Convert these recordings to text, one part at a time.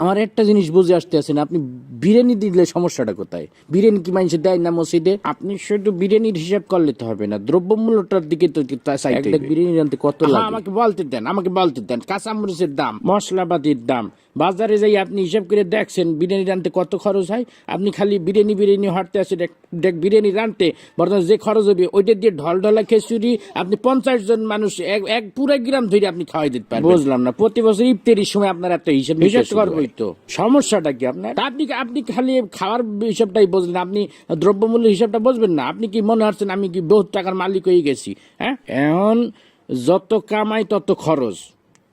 আমার একটা জিনিস বুঝে আসতে আছেন আপনি বিরিয়ানি দিলে সমস্যাটা কোথায়? বিরিয়ানি কি মানুষের দেয় না মসজিদে? আপনি শুধু বিরিয়ানির হিসাব করলে তো হবে না দ্রব্যমূল্যটার দিকে তো বিরিয়ানি আনতে কত লাগে? আমাকে বলতে দেন আমাকে বলতে দেন কাঁচামরিচের দাম মশলাপাতির দাম বাজারে যাই আপনি হিসাব করে দেখছেন বিরিয়ানি রানতে কত খরচ হয় আপনি খালি বিরিয়ানি বিরিয়ানি হাঁটতে আসেন ডেক বিরিয়ানি রানতে বর্তমানে যে খরচ হবে ওইটা দিয়ে ঢল ঢলা খিচুড়ি আপনি পঞ্চাশ জন মানুষ এক এক পুরো গ্রাম ধরে আপনি খাওয়াই দিতে পারেন বুঝলাম না প্রতি বছর ইফতারির সময় আপনার এত হিসাব হিসাব করবোই তো সমস্যাটা কি আপনার? আপনি আপনি খালি খাওয়ার হিসাবটাই বুঝলেন আপনি দ্রব্যমূল্য হিসাবটা বুঝবেন না। আপনি কি মনে হচ্ছেন আমি কি বহুত টাকার মালিক হয়ে গেছি? হ্যাঁ? এখন যত কামাই তত খরচ।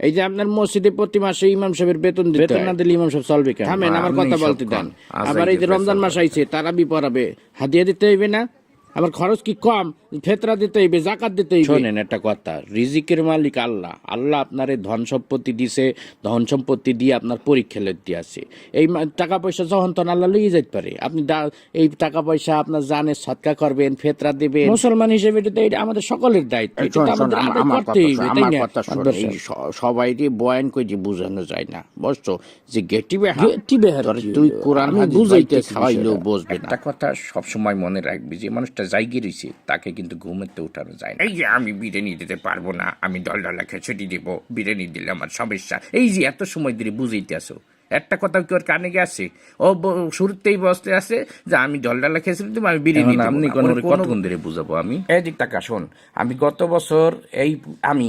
এই যে আপনার মসজিদে প্রতি মাসে ইমাম সাহেবের বেতন বেতন না দিলে ইমাম সাহেব চলবে কেন? থামেন আমার কথা বলতে দেন। আবার এই যে রমজান মাস আইছে তারাবি পড়াবে। হাদিয়া দিতে হইবে না? আবার খরচ কি কম? ফেতরা দিতে হইবে জাকাত দিতে হইবে। শোনেন একটা কথা রিজিকের মালিক আল্লাহ। আল্লাহ আপনার এই ধন সম্পত্তি দিছে ধন সম্পত্তি দিয়ে আপনার পরীক্ষা লেখতে আছে। এই টাকা পয়সা যখন তখন আল্লাহ লইয়ে যেতে পারে। আপনি এই টাকা পয়সা আপনার জানে সৎকা করবেন ফেতরা দিবেন। মুসলমান হিসেবে এটা আমাদের সকলের দায়িত্ব। আমার- আমার আমার সবাইকে বয়ান করে যে বোঝানো যায় না। বুঝছ? যে গেটি বেহা গেটি বেহার তোর কি তুই কোরআন বুঝাইতেছি খাওয়াইলেও। বুঝবে না। একটা কথা সবসময় মনে রাখবি যে মানুষটা জায়গা রয়েছে তাকে কিন্তু ঘুমাতে উঠানো যায় না। এই যে আমি বিরিয়ানি দিতে পারব না আমি দল ডলা খিচুড়ি দেবো বিরিয়ানি দিলে আমার সমস্যা। এই যে এত সময় ধরে বুঝাইতে আসো একটা কথা কি ওর কানে গেছে ও শুরুতেই বসতে আছে যে আমি দল ডালা খেয়েছি দেবো আমি বিরিয়ানি আপনি কতক্ষণ ধরে বুঝাবো আমি? এই দিকটা টাকা শোন। আমি গত বছর এই আমি